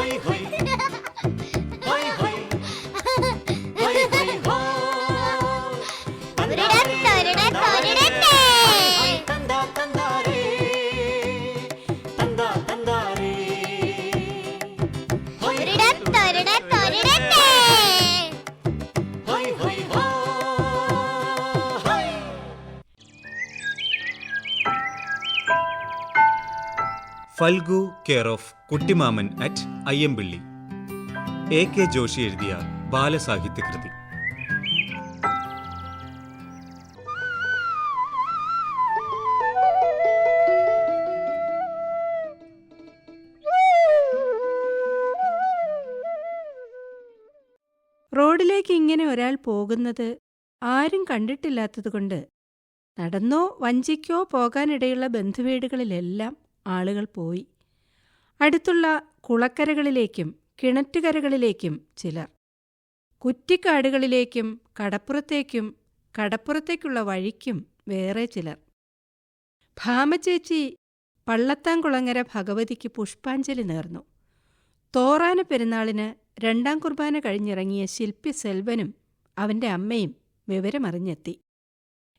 嘿嘿。Falgu care of Kuttimaman at Ayyampilly. A K Joshy എഴുതിയ ബാലസാഹിത്യകൃതി റോഡിലേക്ക് ഇങ്ങനെ ഒരാൾ പോകുന്നത് ആരും കണ്ടിട്ടില്ലാത്തതുകൊണ്ട് നടന്നോ വഞ്ചിക്കോ പോകാനിടയുള്ള ബന്ധുവീടുകളിലെല്ലാം ആളുകൾ പോയി. അടുത്തുള്ള കുളക്കരകളിലേക്കും കിണറ്റുകരകളിലേക്കും ചിലർ. കുറ്റിക്കാടുകളിലേക്കും കടപ്പുറത്തേക്കും കടപ്പുറത്തേക്കുള്ള വഴിക്കും വേറെ ചിലർ. ഭാമചേച്ചി പള്ളത്താംകുളങ്ങര ഭഗവതിക്ക് പുഷ്പാഞ്ജലി നേർന്നു. തോറാന പെരുന്നാളിന് രണ്ടാം കുർബാന കഴിഞ്ഞിറങ്ങിയ ശില്പി സെൽവനും അവന്റെ അമ്മയും വിവരമറിഞ്ഞെത്തി.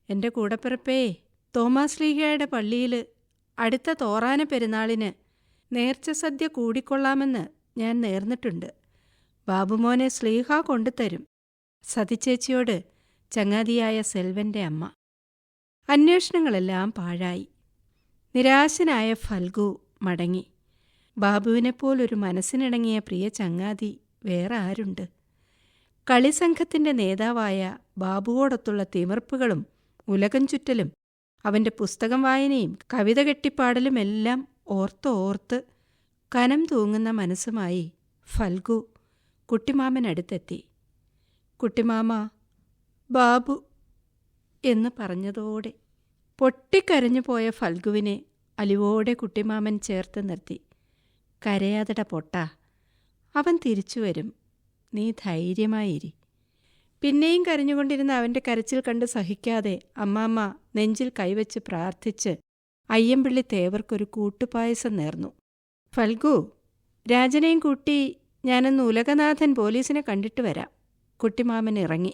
എന്റെ കൂടപ്പിറപ്പേ തോമാശ്ലീഹയുടെ പള്ളിയിൽ അടുത്ത തോറാന പെരുന്നാളിന് നേർച്ച സദ്യ കൂടിക്കൊള്ളാമെന്ന് ഞാൻ നേർന്നിട്ടുണ്ട്. ബാബുമോനെ സ്ലീഹ കൊണ്ടുതരും സതിച്ചേച്ചിയോട് ചങ്ങാതിയായ സെൽവന്റെ അമ്മ. അന്വേഷണങ്ങളെല്ലാം പാഴായി. നിരാശനായ ഫൽഗു മടങ്ങി. ബാബുവിനെപ്പോലൊരു മനസ്സിനിണങ്ങിയ പ്രിയ ചങ്ങാതി വേറെ ആരുണ്ട്? കളിസംഘത്തിന്റെ നേതാവായ ബാബുവോടൊത്തുള്ള തിമിർപ്പുകളും ഉലകം ചുറ്റലും അവന്റെ പുസ്തകം വായനയും കവിത കെട്ടിപ്പാടലുമെല്ലാം ഓർത്ത് ഓർത്ത് കനം തൂങ്ങുന്ന മനസ്സുമായി ഫൽഗു കുട്ടിമാമനടുത്തെത്തി. കുട്ടിമാമ ബാബു എന്ന് പറഞ്ഞതോടെ പൊട്ടിക്കരഞ്ഞു പോയ ഫൽഗുവിനെ അലിവോടെ കുട്ടിമാമൻ ചേർത്ത് നിർത്തി. കരയാതട പൊട്ട അവൻ തിരിച്ചു വരും. നീ ധൈര്യമായിരി. പിന്നെയും കരഞ്ഞുകൊണ്ടിരുന്ന അവന്റെ കരച്ചിൽ കണ്ട് സഹിക്കാതെ അമ്മാമ്മ നെഞ്ചിൽ കൈവച്ച് പ്രാർത്ഥിച്ച് അയ്യമ്പിള്ളി തേവർക്കൊരു കൂട്ടുപായസം നേർന്നു. ഫൽഗു രാജനെയും കൂട്ടി ഞാനെന്ന് ഉലകനാഥൻ പോലീസിനെ കണ്ടിട്ട് വരാം കുട്ടിമാമൻ ഇറങ്ങി.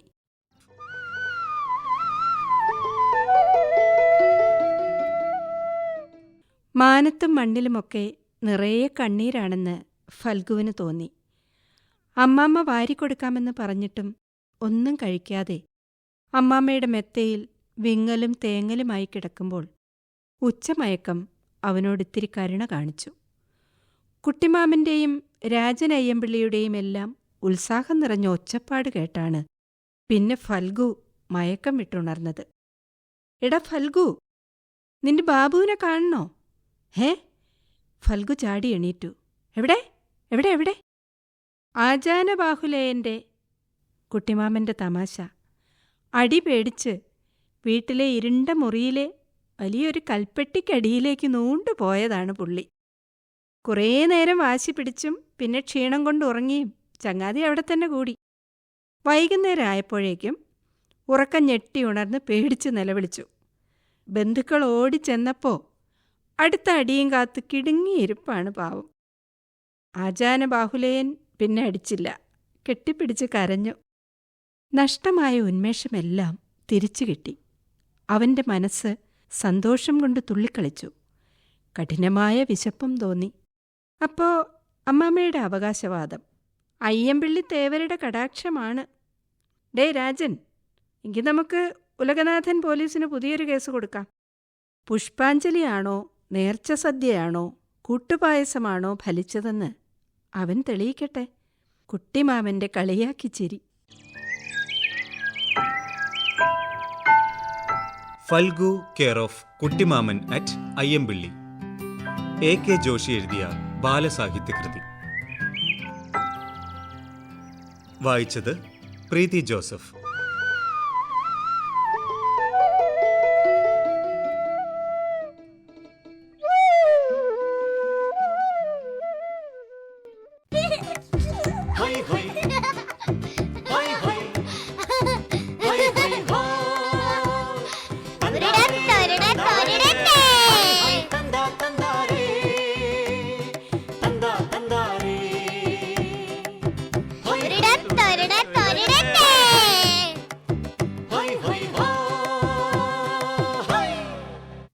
മാനത്തും മണ്ണിലുമൊക്കെ നിറയെ കണ്ണീരാണെന്ന് ഫൽഗുവിന് തോന്നി. അമ്മാമ്മ വാരിക്കൊടുക്കാമെന്ന് പറഞ്ഞിട്ടും ഒന്നും കഴിക്കാതെ അമ്മാമ്മയുടെ മെത്തയിൽ വിങ്ങലും തേങ്ങലുമായി കിടക്കുമ്പോൾ ഉച്ചമയക്കം അവനോടിത്തിരി കരുണ കാണിച്ചു. കുട്ടിമാമിന്റെയും രാജൻ അയ്യമ്പിള്ളിയുടെയും എല്ലാം ഉത്സാഹം നിറഞ്ഞ ഒച്ചപ്പാട് കേട്ടാണ് പിന്നെ ഫൽഗു മയക്കം വിട്ടുണർന്നത്. എടാ ഫൽഗു നിന്റെ ബാബുവിനെ കാണണോ? ഹേ? ഫൽഗു ചാടി എണീറ്റു. എവിടെ? എവിടെ? എവിടെ? ആചാനബാഹുലേയന്റെ കുട്ടിമാമന്റെ തമാശ. അടി പേടിച്ച് വീട്ടിലെ ഇരുണ്ട മുറിയിലെ വലിയൊരു കൽപ്പെട്ടിക്കടിയിലേക്ക് നൂണ്ടുപോയതാണ് പുള്ളി. കുറേ നേരം വാശി പിടിച്ചും പിന്നെ ക്ഷീണം കൊണ്ട് ഉറങ്ങിയും ചങ്ങാതി അവിടെ തന്നെ കൂടി. വൈകുന്നേരം ആയപ്പോഴേക്കും ഉറക്കം ഞെട്ടി ഉണർന്ന് പേടിച്ച് നിലവിളിച്ചു. ബന്ധുക്കൾ ഓടിച്ചെന്നപ്പോ അടുത്ത അടിയും കാത്ത് കിടുങ്ങിയിരിപ്പാണ് പാവം. ആചാന ബാഹുലയൻ പിന്നെ അടിച്ചില്ല. കെട്ടിപ്പിടിച്ച് കരഞ്ഞു. നഷ്ടമായ ഉന്മേഷമെല്ലാം തിരിച്ചു കിട്ടി. അവന്റെ മനസ്സ് സന്തോഷം കൊണ്ട് തുള്ളിക്കളിച്ചു. കഠിനമായ വിശപ്പും തോന്നി. അപ്പോ അമ്മാമ്മയുടെ അവകാശവാദം. അയ്യമ്പിള്ളി തേവരുടെ കടാക്ഷമാണ്. ഡേ രാജൻ എങ്കിൽ നമുക്ക് ഉലകനാഥൻ പോലീസിന് പുതിയൊരു കേസ് കൊടുക്കാം. പുഷ്പാഞ്ജലിയാണോ നേർച്ച സദ്യയാണോ കൂട്ടുപായസമാണോ ഫലിച്ചതെന്ന് അവൻ തെളിയിക്കട്ടെ. കുട്ടിമാമന്റെ കളിയാക്കി ചിരി. Falgu care of Kuttimaman at Ayyampilly. A K Joshy എഴുതിയ ബാലസാഹിത്യകൃതി. വായിച്ചത് പ്രീതി ജോസഫ്.